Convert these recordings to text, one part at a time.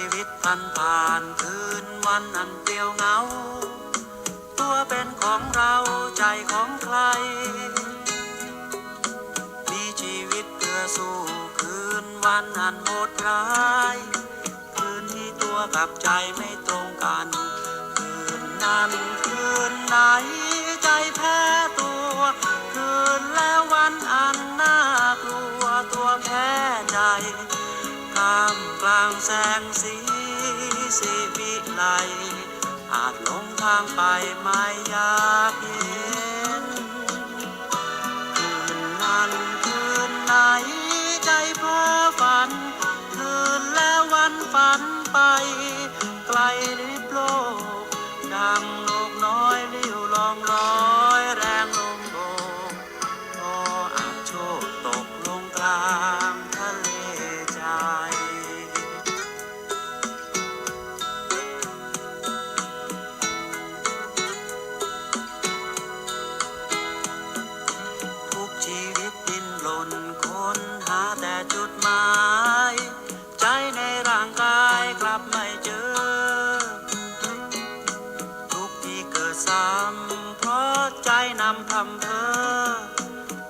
ชีวิตพันผ่านคืนวันอันเปลี่ยวเงา ตัวเป็นของเราใจของใคร มีชีวิตเพื่อสู้คืนวันอันโหดร้าย คืนที่ตัวกับใจไม่ตรงกัน คืนนั้นคืนไหนใจแพ้ แสงสีสีวิไลอาจหลงทางไปไม่อยากเห็น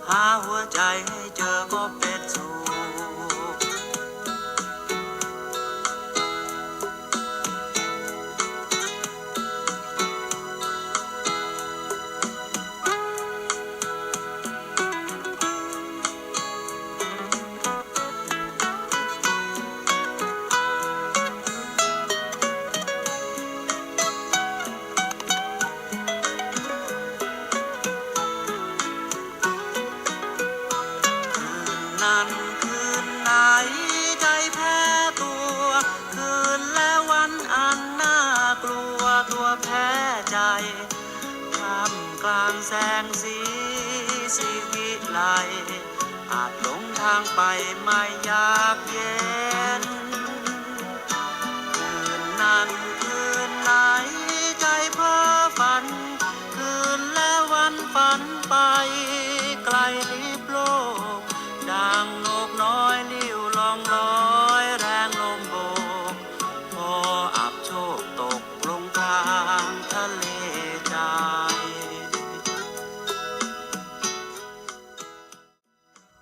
หาหัวใจให้เจอ นั้นคืนไหนใจแพ้ตัว คืนและวันอันน่ากลัวตัวแพ้ใจท่ามกลางแสงสีสีวิไลอาจหลงทางไปไม่อยากเย็น คืนนั้นคืนไหนใจเพ้อฝัน คืนและวันฝัน